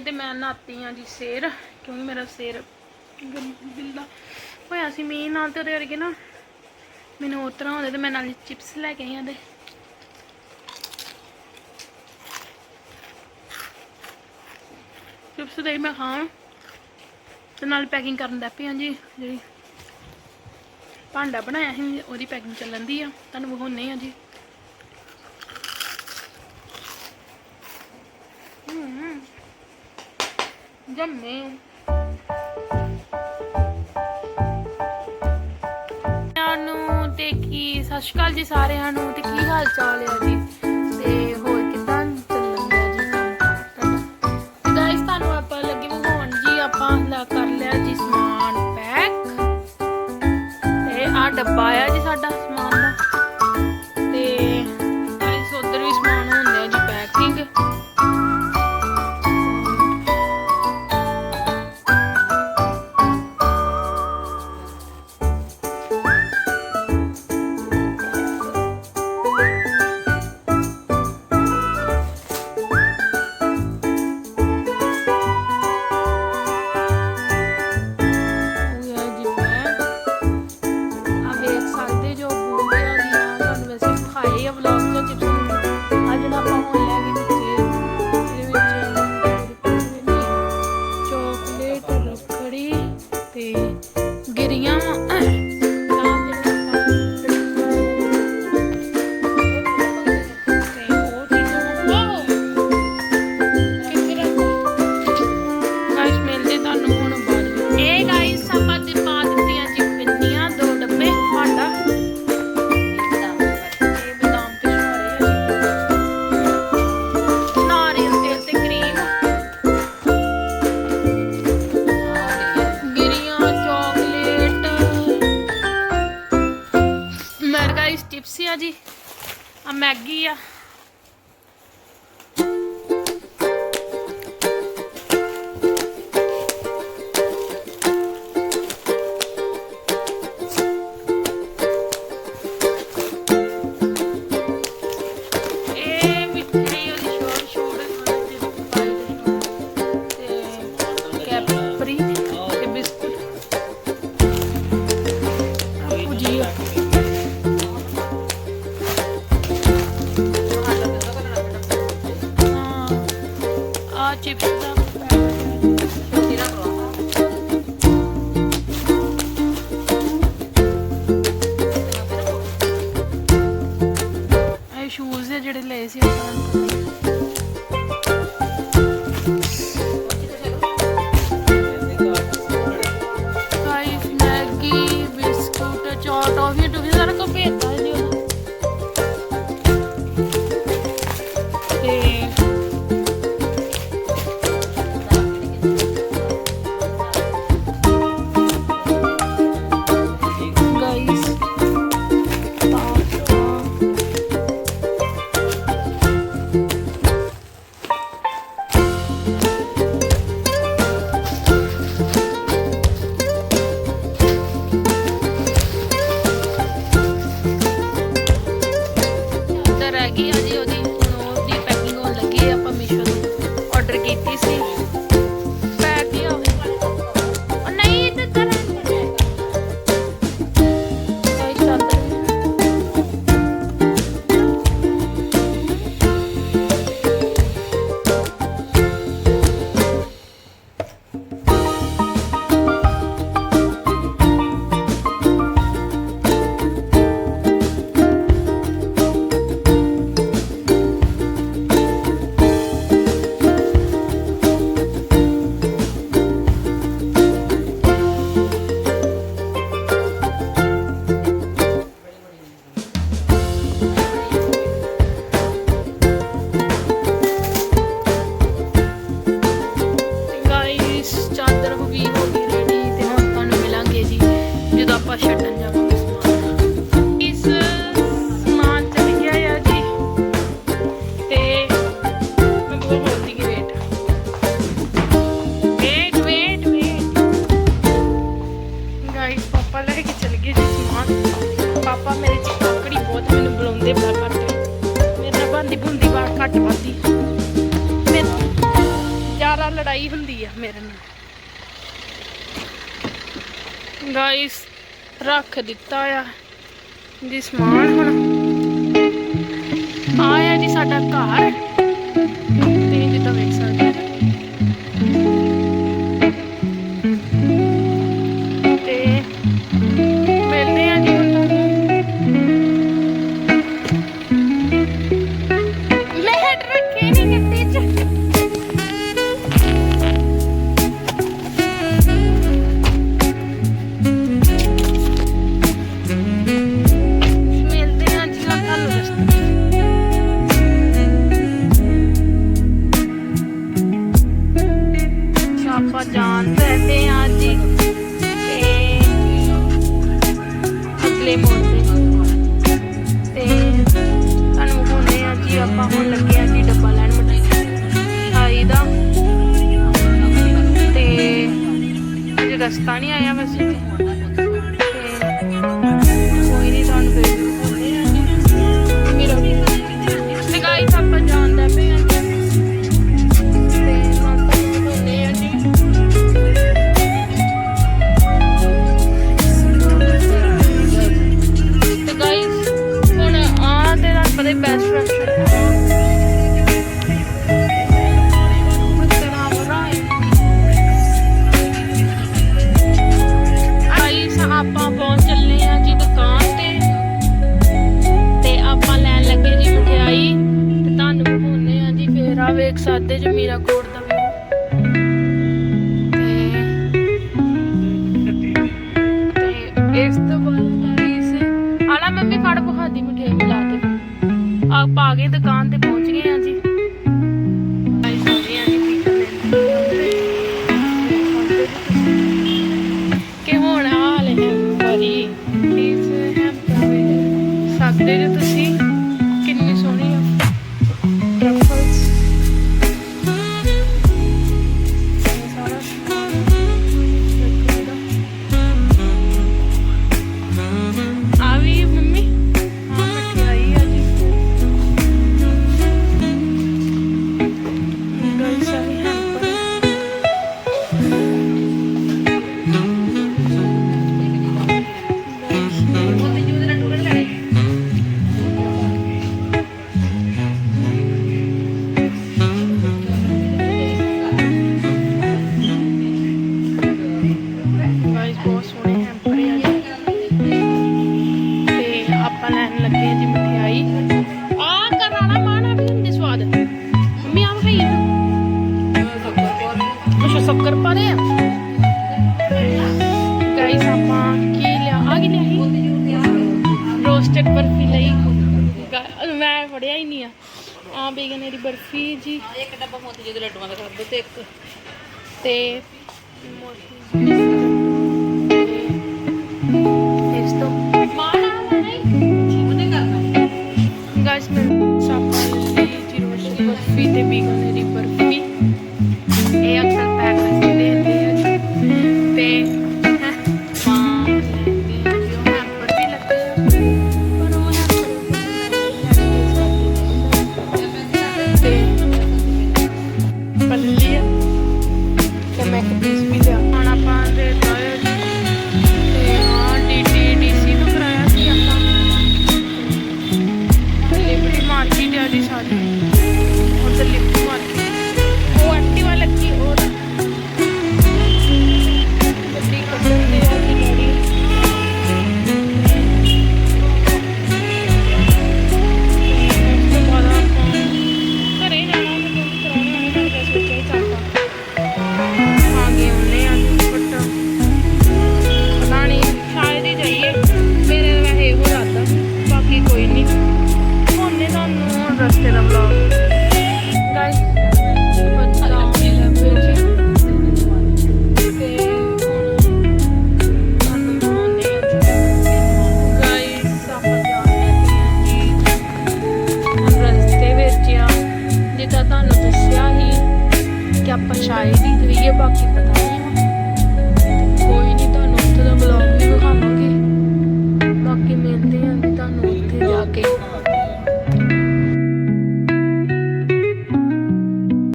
ਤੇ ਮੈਂ ਨਹਾਤੀ ਆ ਜੀ ਸਿਰ, ਕਿਉਂਕਿ ਮੇਰਾ ਸਿਰ ਬਿੱਲਾ ਹੋਇਆ ਸੀ ਮੀਂਹ ਨਾਲ ਤੇ ਉਹਦੇ ਕਰਕੇ ਨਾ ਮੈਨੂੰ ਉਸ ਤਰ੍ਹਾਂ ਹੁੰਦੇ ਤੇ ਮੈਂ ਨਾਲ ਚਿਪਸ ਲੈ ਕੇ ਆਈ ਆ ਚਿਪਸ ਦੇ ਮੈਂ ਖਾਂ ਤੇ ਨਾਲ ਪੈਕਿੰਗ ਕਰਨ ਦਾ ਪਈ ਹਾਂ ਜੀ, ਜਿਹੜੀ ਭਾਂਡਾ ਬਣਾਇਆ ਸੀ, ਉਹਦੀ ਪੈਕਿੰਗ ਚੱਲਣ ਦੀ ਆ, ਤੁਹਾਨੂੰ ਵਿਖਾਉਣੇ ਆ ਜੀ। ਜੰਮੇ ਨੂੰ ਤੇ ਕੀ, ਸਤਿ ਸ਼੍ਰੀ ਅਕਾਲ ਜੀ ਸਾਰਿਆਂ ਨੂੰ ਤੇ ਕੀ ਹਾਲ ਚਾਲ ਹੈ ਜੀ? ਤੇ ਹੋਰ ਕਿਦਾਂ ਚੱਲਣ ਡਿਆ ਜੀ ਤੁਹਾਡਾ? ਗਾਇਸ ਤੁਹਾਨੂੰ ਆਪਾਂ ਲੱਗੇ ਵਿਖਾਉਣ ਜੀ ਆਪਾਂ ਲਾ ਕਰ ਲਿਆ ਜੀ ਸਮਾਨ ਪੈਕ ਤੇ ਆ ਡੱਬਾ ਆ ਜੀ ਸਾਡਾ। ਤੇ ਗਿਰੀਆਂ ਜ਼ਿਆਦਾ ਲੜਾਈ ਹੁੰਦੀ ਆ ਮੇਰੇ ਨਾਲ। ਗਾਇਸ ਰੱਖ ਦਿੱਤਾ ਆ ਜੀ ਸਮਾਨ ਹੁਣ। ਆਇਆ ਜੀ ਸਾਡਾ ਘਰ। ਤੇ ਜਿੱਦਾਂ ਵੇਖ ਆਪਾਂ ਹੁਣ ਲੱਗੇ ਆ ਡੱਬਾ ਲੈਣ ਮਠਾਈ ਦਾ। ਤੇ ਜੇ ਰਸਤਾ ਨਹੀਂ ਆਇਆ ਵੈਸੇ। ਪਾ ਕੇ ਦੁਕਾਨ ਤੇ ਪਹੁੰਚ ਰੋਸਟਡ ਬਰਫੀ ਲਈ। ਮੈਂ ਫੜਿਆ ਹੀ ਨਹੀਂ ਆ। ਆ ਬੇਗਨ ਦੀ ਬਰਫੀ ਜੀ। ਇੱਕ ਡੱਬਾ ਮੋਤੀ ਜੀ ਦੇ ਲੱਡੂਆਂ ਦਾ ਖਾ ਤੇ ਇੱਕ। ਤੇ ਇਸ ਤੋਂ ਮਾਣਾ ਨਹੀਂ ਉਹਨੇ ਕਰਨਾ। ਗਾਇਸ ਮੈਂ ਸ਼ਾਪਾਂ ਲਈ ਜੀ ਰੋਸਟਡ ਬਰਫੀ ਤੇ ਬੇਗਨ ਪਰਛਾਈ ਦੀ ਰਹੀ ਹੈ ਬਾਕੀ ਪਤਾ